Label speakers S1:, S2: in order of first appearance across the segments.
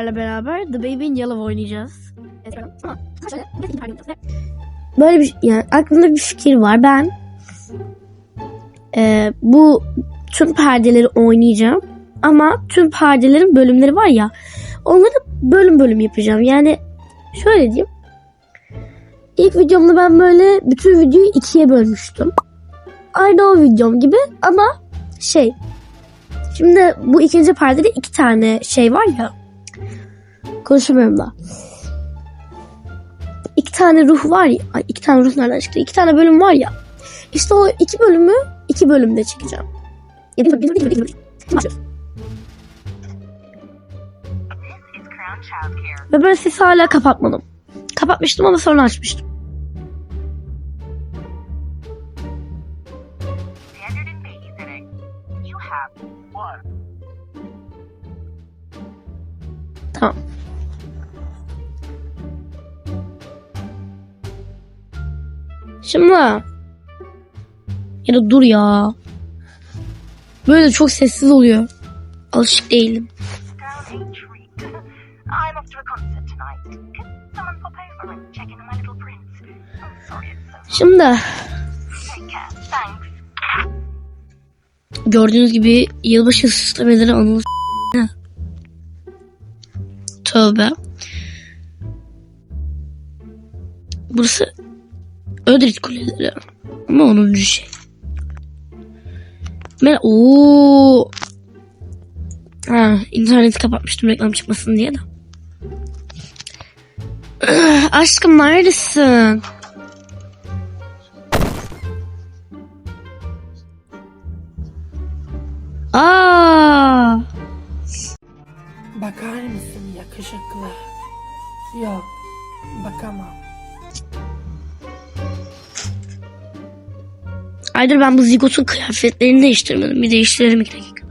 S1: sizlerle beraber The Baby in Yellow oynayacağız. Böyle bir yani aklımda bir fikir var. Ben e, bu tüm perdeleri oynayacağım. Ama tüm perdelerin bölümleri var ya onları bölüm bölüm yapacağım. Yani şöyle diyeyim. İlk videomda ben böyle bütün videoyu ikiye bölmüştüm. Aynı o videom gibi ama şey Şimdi bu ikinci perdede iki tane şey var ya. Konuşamıyorum da. İki tane ruh var ya. Ay iki tane ruh nereden çıktı? İki tane bölüm var ya. İşte o iki bölümü iki bölümde çekeceğim. Ve ben sesi hala kapatmadım. Kapatmıştım ama sonra açmıştım. Şimdi ya da dur ya. Böyle çok sessiz oluyor. Alışık değilim. Şimdi gördüğünüz gibi yılbaşı süslemeleri anılır. Tövbe. Burası Ödrit Kuleleri. Ama 10. şey. Ben ooo. Ha, interneti kapatmıştım reklam çıkmasın diye de. Aşkım neredesin? Aa!
S2: Bakar mısın yakışıklı? Yok, bakamam.
S1: Aydır ben bu Zigot'un kıyafetlerini değiştirmedim. Bir değiştirelim iki dakika.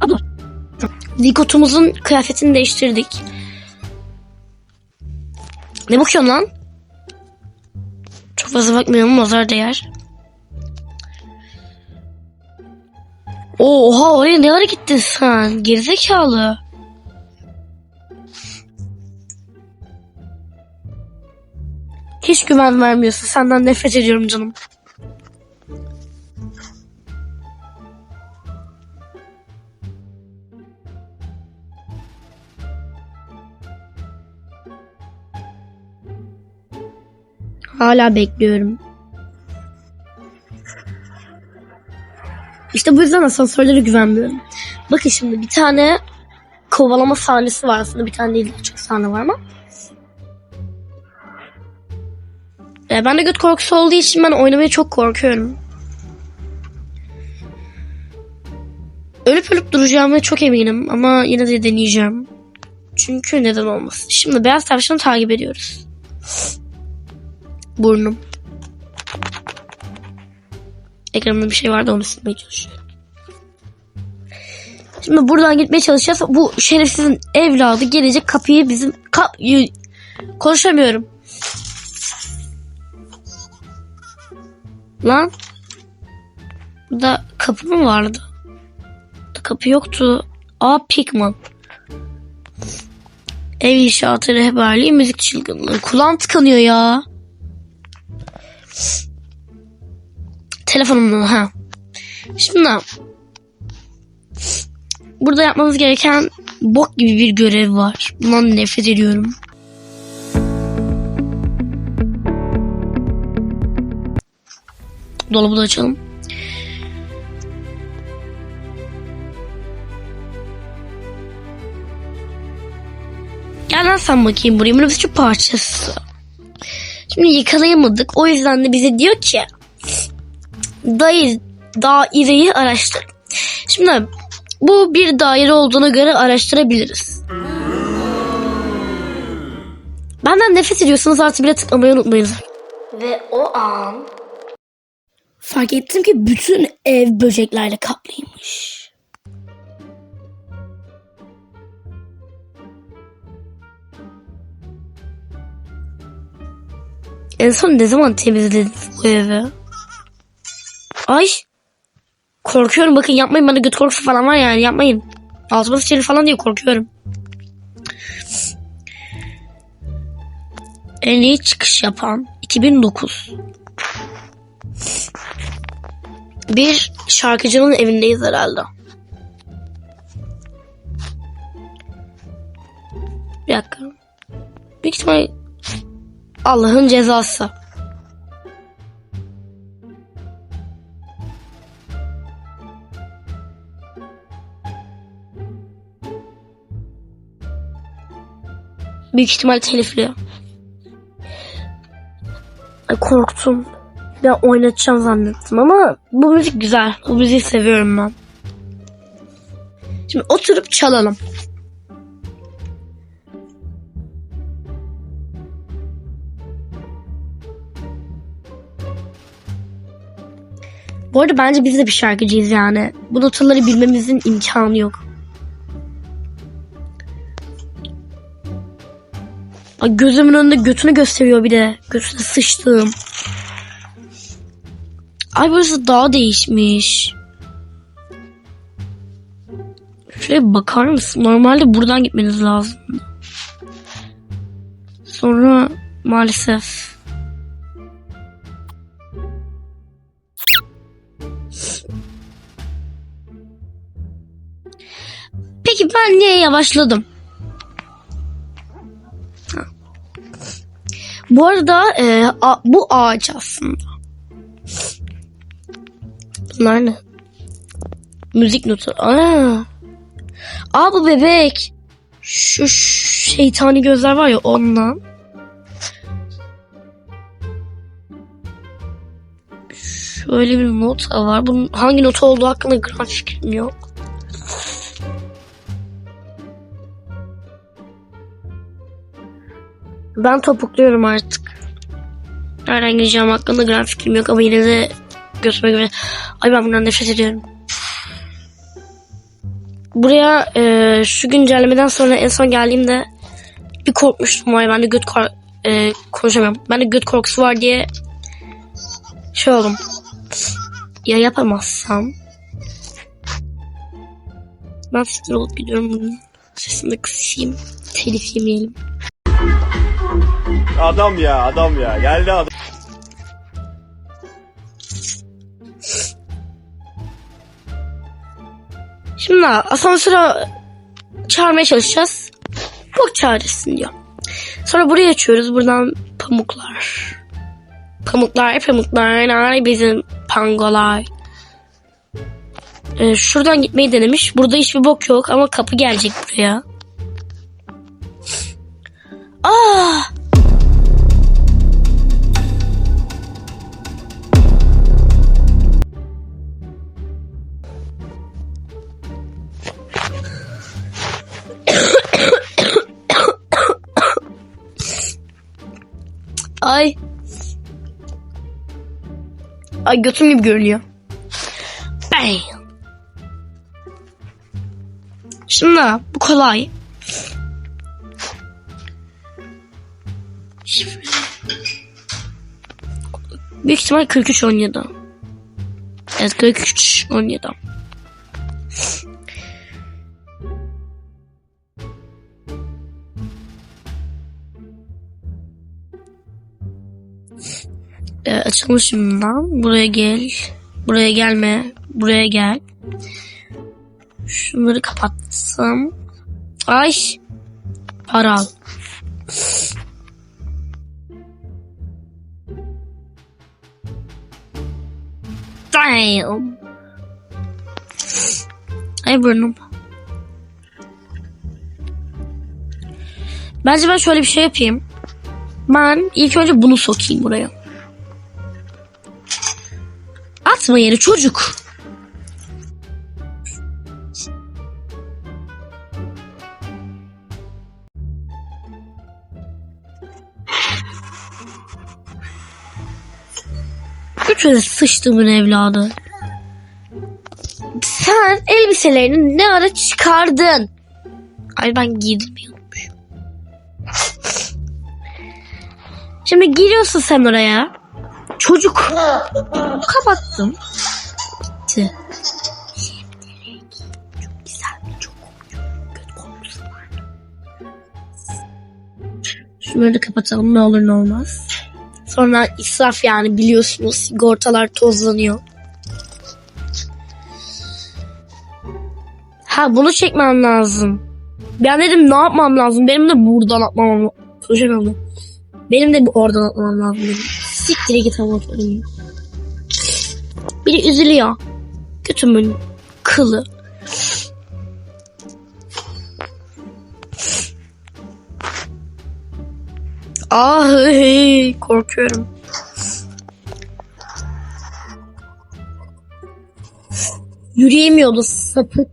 S1: Abla. Zigot'umuzun kıyafetini değiştirdik. Ne bakıyorsun lan? Çok fazla bakmayalım nazar değer. Oha oraya ne ara gittin sen? Gerizekalı. Hiç güven vermiyorsun. Senden nefret ediyorum canım. Hala bekliyorum. İşte bu yüzden asansörlere güvenmiyorum. Bakın şimdi bir tane kovalama sahnesi var aslında. Bir tane değil çok sahne var ama. E, ben de göt korkusu olduğu için ben oynamaya çok korkuyorum. Ölüp ölüp duracağıma çok eminim ama yine de deneyeceğim. Çünkü neden olmasın. Şimdi beyaz tavşanı takip ediyoruz. Burnum. Ekranımda bir şey vardı onu silmeye çalışıyorum. Şimdi buradan gitmeye çalışacağız. Bu şerefsizin evladı gelecek kapıyı bizim... Ka Konuşamıyorum. Lan. Burada kapı mı vardı? Kapı yoktu. Aa Pikman. Ev inşaatı rehberliği müzik çılgınlığı. Kulağım tıkanıyor ya. Telefonumdan ha. Şimdi burada yapmamız gereken bok gibi bir görev var. Bundan nefret ediyorum. Dolabı da açalım. Gel lan sen bakayım buraya. Şu parçası. Şimdi yakalayamadık. O yüzden de bize diyor ki dayı daireyi araştır. Şimdi bu bir daire olduğuna göre araştırabiliriz. Benden nefret ediyorsanız artı bile tıklamayı unutmayın. Ve o an fark ettim ki bütün ev böceklerle kaplıymış. En son ne zaman temizlediniz bu evi? Ay Korkuyorum bakın yapmayın bana göt korkusu falan var yani yapmayın. Altıma sıçarı falan diye korkuyorum. En iyi çıkış yapan 2009. Bir şarkıcının evindeyiz herhalde. Bir dakika. Büyük ihtimal Allah'ın cezası. Büyük ihtimal telifli. Ay korktum. Ben oynatacağım zannettim ama bu müzik güzel. Bu müziği seviyorum ben. Şimdi oturup çalalım. Bu arada bence biz de bir şarkıcıyız yani. Bu notaları bilmemizin imkanı yok. Ay gözümün önünde götünü gösteriyor bir de. Götüne sıçtım. Ay burası daha değişmiş. Şuraya bakar mısın? Normalde buradan gitmeniz lazım. Sonra maalesef. Yavaşladım? Bu arada e, a- bu ağaç aslında. Bunlar ne? Müzik notu. Aa. Aa bu bebek. Şu şeytani gözler var ya ondan. Şöyle bir nota var. Bunun hangi nota olduğu hakkında gram fikrim yok. Ben topukluyorum artık. Nereden gireceğim hakkında gram fikrim yok ama yine de götüme göre. Ay ben bundan nefret ediyorum. Buraya e, şu güncellemeden sonra en son geldiğimde bir korkmuştum. Ay ben de göt kor e, konuşamıyorum. Ben de göt korkusu var diye şey oldum. Ya yapamazsam ben siktir olup gidiyorum bugün. Sesini kısayım. Telif yemeyelim.
S3: Adam ya adam ya geldi adam.
S1: Şimdi asansöre çağırmaya çalışacağız. Bok çağırsın diyor. Sonra burayı açıyoruz. Buradan pamuklar. Pamuklar, pamuklar, ay bizim pangolar. Ee, şuradan gitmeyi denemiş. Burada hiçbir bok yok ama kapı gelecek buraya. Ay götüm gibi görünüyor. Bam. Şimdi bu kolay. Büyük ihtimal 43 17. Evet 43 17. Ee, açalım şimdiden. Buraya gel. Buraya gelme. Buraya gel. Şunları kapatsam. Ay. Para al. Damn. Ay burnum. Bence ben şöyle bir şey yapayım. Ben ilk önce bunu sokayım buraya. Atma yere çocuk. Götüne sıçtığımın evladı. Sen elbiselerini ne ara çıkardın? Ay ben giydirmeyi unutmuşum. Şimdi giriyorsun sen oraya. Çocuk. Kapattım. Gitti. Çok güzel. Şunları kapatalım ne olur ne olmaz. Sonra israf yani biliyorsunuz sigortalar tozlanıyor. Ha bunu çekmem lazım. Ben dedim ne yapmam lazım? Benim de buradan atmam lazım. Benim de oradan atmam lazım. Dedim. Siktir git ama oturayım. Biri üzülüyor. Götümün kılı. Ah hey, korkuyorum. Yürüyemiyordu sapık.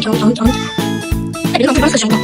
S1: 정정정정 이런
S4: 거 벌써 정정